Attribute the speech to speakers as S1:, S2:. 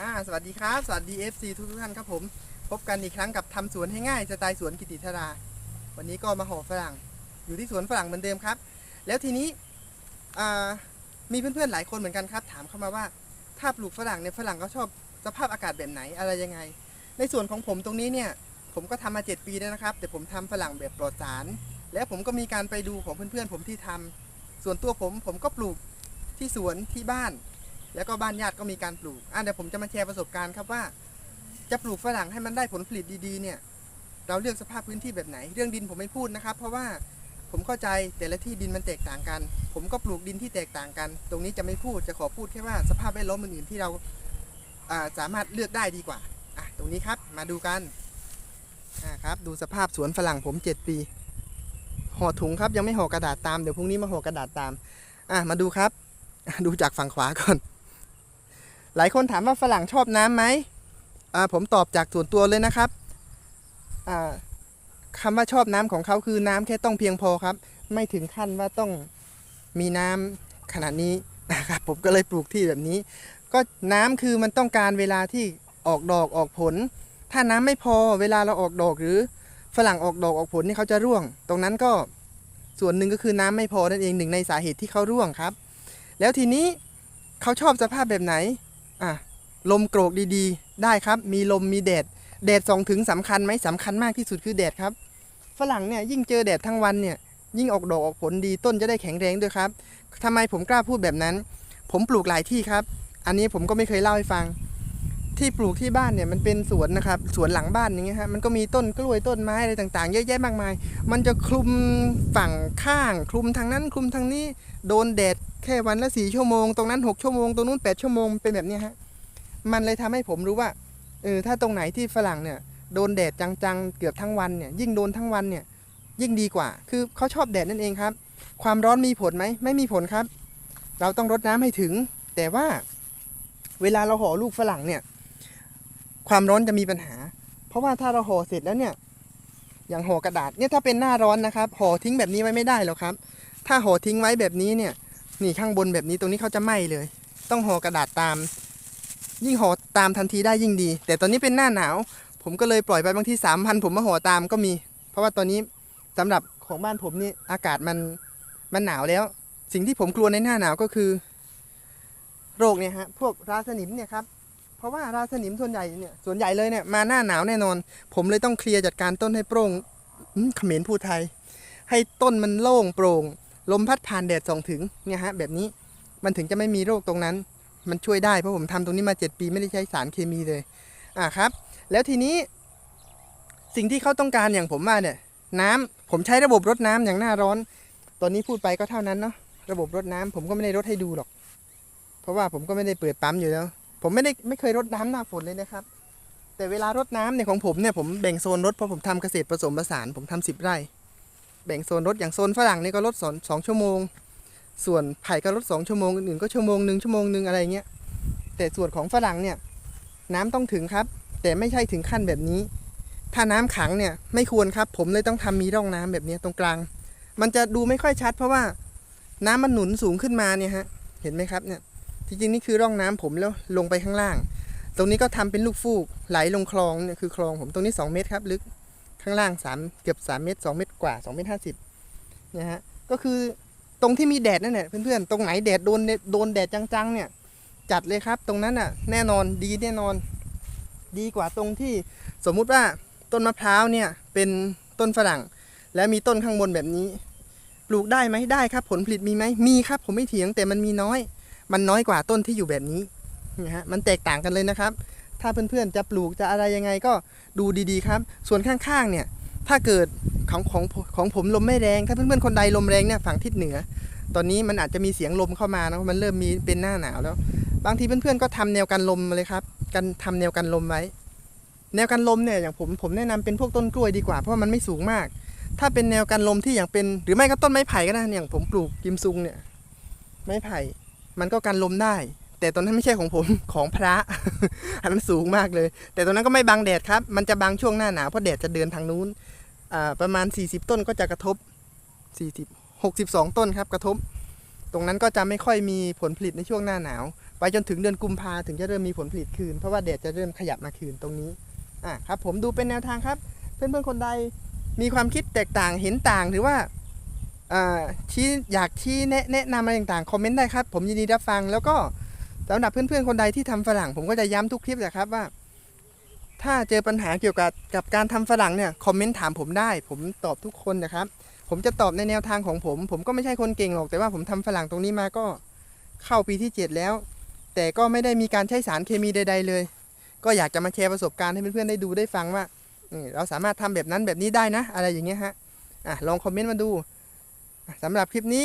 S1: อ่าสวัสดีครับ สวัสดี FC ทุกทุกท่านครับผม พบกันอีกครั้งกับทำสวนให้ง่ายสไตล์สวนกิติธรา วันนี้ก็มาห่อฝรั่ง อยู่ที่สวนฝรั่งเหมือนเดิมครับ แล้วทีนี้อ่ามีเพื่อนๆหลายคนเหมือนกันครับ ถามเข้ามาว่า ถ้าปลูกฝรั่งเนี่ยฝรั่งเขาชอบสภาพอากาศแบบไหนอะไรยังไง ในส่วนของผมตรงนี้เนี่ย ผมก็ทำมา 7 ปีแล้วนะครับ แต่ผมทำฝรั่งแบบปลอดสาร แล้วผมก็มีการไปดูของเพื่อนๆผมที่ทำส่วนตัวผมผมก็ปลูกที่สวนที่บ้าน แล้วก็บ้านญาติก็มีการปลูกอะเดี๋ยวผมจะมาแชร์ประสบการณ์ครับว่า จะปลูกฝรั่งให้มันได้ผลผลิตดีๆเนี่ย เราเลือกสภาพพื้นที่แบบไหน เรื่องดินผมไม่พูดนะครับ เพราะว่าผมเข้าใจแต่ละที่ดินมันแตกต่างกัน ผมก็ปลูกดินที่แตกต่างกัน ตรงนี้จะไม่พูดจะขอพูดแค่ว่าสภาพแวดล้อมอื่นๆที่เราสามารถเลือกได้ดีกว่าอะตรงนี้ครับมาดูกันครับดูสภาพสวนฝรั่งผม 7 ปีห่อถุงครับยังไม่ห่อกระดาษตามเดี๋ยวพรุ่งนี้มาห่อกระดาษตามอะมาดูครับ ดูจากฝั่งขวาก่อน หลายคนถามว่าฝรั่งชอบน้ำไหมผมตอบจากส่วนตัวเลยนะครับคำว่าชอบน้ำของเขาคือน้ำแค่ต้องเพียงพอครับ ไม่ถึงขั้นว่าต้องมีน้ำขนาดนี้นะครับผมก็เลยปลูกที่แบบนี้ ก็น้ำคือมันต้องการเวลาที่ออกดอกออกผล ถ้าน้ำไม่พอเวลาเราออกดอกหรือฝรั่งออกดอกออกผลนี่เขาจะร่วง ตรงนั้นก็ส่วนหนึ่งก็คือน้ำไม่พอนั่นเองหนึ่งในสาเหตุที่เขาร่วงครับ แล้วทีนี้เขาชอบสภาพแบบไหน อะลมโกรกดีๆ ได้ครับ มีลมมีแดดแดดสองถึงสำคัญไหมสำคัญมากที่สุดคือแดดครับ ฝรั่งเนี่ยยิ่งเจอแดดทั้งวันเนี่ยยิ่งออกดอกออกผลดีต้นจะได้แข็งแรงด้วยครับทำไมผมกล้าพูดแบบนั้น ผมปลูกหลายที่ครับ อันนี้ผมก็ไม่เคยเล่าให้ฟัง ที่ปลูกที่บ้านเนี่ยมันเป็นสวนนะครับสวนหลังบ้านอย่างเงี้ยฮะมันก็มีต้นกล้วยต้นไม้อะไรต่างๆ เยอะแยะมากมาย มันจะคลุมฝั่งข้าง คลุมทางนั้นคลุมทางนี้ โดนแดด แค่วันละสี่ชั่วโมง ตรงนั้นหกชั่วโมง ตรงนู้นแปดชั่วโมง เป็นแบบนี้ฮะ มันเลยทำให้ผมรู้ว่า เออ ถ้าตรงไหนที่ฝรั่งเนี่ย โดนแดดจังๆ เกือบทั้งวันเนี่ย ยิ่งโดนทั้งวันเนี่ย ยิ่งดีกว่า คือเขาชอบแดดนั่นเองครับ ความร้อนมีผลไหม ไม่มีผลครับ เราต้องรดน้ำให้ถึง แต่ว่า เวลาเราห่อลูกฝรั่งเนี่ย ความร้อนจะมีปัญหา เพราะว่าถ้าเราห่อเสร็จแล้วเนี่ย อย่างห่อกระดาษเนี่ยถ้าเป็นหน้าร้อนนะครับ ห่อทิ้งแบบนี้ไว้ไม่ได้หรอกครับ ถ้าห่อทิ้งไว้แบบนี้เนี่ย นี่ข้างบนแบบนี้ตรงนี้เขาจะไหม้เลย ต้องห่อกระดาษตาม ยิ่งห่อตามทันทีได้ยิ่งดี แต่ตอนนี้เป็นหน้าหนาว ผมก็เลยปล่อยไปบางที่สามพันผมมาห่อตามก็มี เพราะว่าตอนนี้สำหรับของบ้านผมนี่อากาศมันมันหนาวแล้ว สิ่งที่ผมกลัวในหน้าหนาวก็คือ โรคเนี่ยฮะพวกราสนิมเนี่ยครับเพราะว่าราสนิมส่วนใหญ่เนี่ยส่วนใหญ่เลยเนี่ยมาหน้าหนาวแน่นอน ผมเลยต้องเคลียร์จัดการต้นให้โปร่งอืมเขมรพูดไทย ให้ต้นมันโล่งโปร่ง ลมพัดผ่านแดดส่องถึงเนี่ยฮะแบบนี้มันถึงจะไม่มีโรคตรงนั้น มันช่วยได้เพราะผมทำตรงนี้มา 7 ปีไม่ได้ใช้สารเคมีเลยอ่าครับ แล้วทีนี้ สิ่งที่เขาต้องการอย่างผมว่าเนี่ย น้ำผมใช้ระบบรดน้ำอย่างหน้าร้อน ตอนนี้พูดไปก็เท่านั้นเนาะระบบรดน้ำผมก็ไม่ได้รดให้ดูหรอก เพราะว่าผมก็ไม่ได้เปิดปั๊มอยู่แล้ว ผมไม่ได้ไม่เคยรดน้ำหน้าฝนเลยนะครับ แต่เวลารดน้ำเนี่ยของผมเนี่ยผมแบ่งโซนรดเพราะผมทำเกษตรผสมผสาน ผมทำสิบไร่ แบ่งโซนรดอย่างโซนฝรั่งนี่ก็รดสองสองชั่วโมง ส่วนไผ่ก็รดสองชั่วโมงอื่นก็ชั่วโมงหนึ่งชั่วโมงหนึ่งอะไรเงี้ยแต่ส่วนของฝรั่งเนี่ยน้ำต้องถึงครับ แต่ไม่ใช่ถึงขั้นแบบนี้ ถ้าน้ำขังเนี่ยไม่ควรครับ ผมเลยต้องทำมีร่องน้ำแบบนี้ตรงกลาง มันจะดูไม่ค่อยชัด เพราะว่าน้ำมันหนุนสูงขึ้นมาเนี่ยฮะเห็นไหมครับเนี่ยจริงๆนี่คือร่องน้ำผมแล้วลงไปข้างล่าง ตรงนี้ก็ทำเป็นลูกฟูกไหลลงคลองเนี่ยคือคลองผมตรงนี้ 2 เมตรครับลึก ข้างล่าง3เกือบ3เมตร2เมตรกว่า2เมตรห้าสิบเนี่ยฮะก็คือตรงที่มีแดดนั่นแหละเพื่อนๆตรงไหนแดดโดนโดนแดดจังๆเนี่ยจัดเลยครับ ตรงนั้นอะแน่นอนดีแน่นอน ดีกว่าตรงที่สมมุติว่าต้นมะพร้าวเนี่ยเป็นต้นฝรั่ง และมีต้นข้างบนแบบนี้ ปลูกได้ไหมได้ครับ ผลผลิตมีไหมมีครับ ผมไม่เถียงแต่มันมีน้อย มันน้อยกว่าต้นที่อยู่แบบนี้นะฮะมันแตกต่างกันเลยนะครับ ถ้าเพื่อนๆจะปลูกจะอะไรยังไงก็ดูดีๆครับ ส่วนข้างๆเนี่ยถ้าเกิดของของของผมลมไม่แรง ถ้าเพื่อนๆคนใดลมแรงเนี่ยฝั่งทิศเหนือ ตอนนี้มันอาจจะมีเสียงลมเข้ามานะมันเริ่มมีเป็นหน้าหนาวแล้ว บางทีเพื่อนๆก็ทำแนวกันลมเลยครับกันทำแนวกันลมไว้ แนวกันลมเนี่ยอย่างผมผมแนะนำเป็นพวกต้นกล้วยดีกว่าเพราะมันไม่สูงมาก ถ้าเป็นแนวกันลมที่อย่างเป็น หรือไม่ก็ต้นไม้ไผ่ก็ได้อย่างผมปลูกกิมซุงเนี่ยไม้ไผ่มันก็กันลมได้ แต่ตอนนั้นไม่ใช่ของผมของพระ อันนั้นสูงมากเลย แต่ตอนนั้นก็ไม่บังแดดครับ มันจะบังช่วงหน้าหนาวเพราะแดดจะเดินทางนู้นประมาณ 40 ต้นก็จะกระทบ 40 62 ต้นครับกระทบ ตรงนั้นก็จะไม่ค่อยมีผลผลิตในช่วงหน้าหนาว ไปจนถึงเดือนกุมภาถึงจะเริ่มมีผลผลิตคืน เพราะว่าแดดจะเริ่มขยับมาคืนตรงนี้อะครับ ผมดูเป็นแนวทางครับ เพื่อนๆคนใดมีความคิดแตกต่างเห็นต่างหรือว่าอ่าชี้อยากชี้แนะแนะนำอะไรต่างๆ คอมเมนต์ได้ครับ ผมยินดีรับฟังแล้วก็ สำหรับเพื่อนๆคนใดที่ทำฝรั่ง ผมก็จะย้ำทุกคลิปแหละครับว่า ถ้าเจอปัญหาเกี่ยวกับกับการทำฝรั่งเนี่ยคอมเมนต์ถามผมได้ ผมตอบทุกคนนะครับ ผมจะตอบในแนวทางของผม ผมก็ไม่ใช่คนเก่งหรอกแต่ว่าผมทำฝรั่งตรงนี้มาก็เข้าปีที่ 7 แล้ว แต่ก็ไม่ได้มีการใช้สารเคมีใด ๆ เลย ก็อยากจะมาแชร์ประสบการณ์ให้เพื่อนๆได้ดูได้ฟังว่าเราสามารถทำแบบนั้นแบบนี้ได้นะ อะไรอย่างเงี้ยฮะอะลองคอมเมนต์มาดูสำหรับคลิปนี้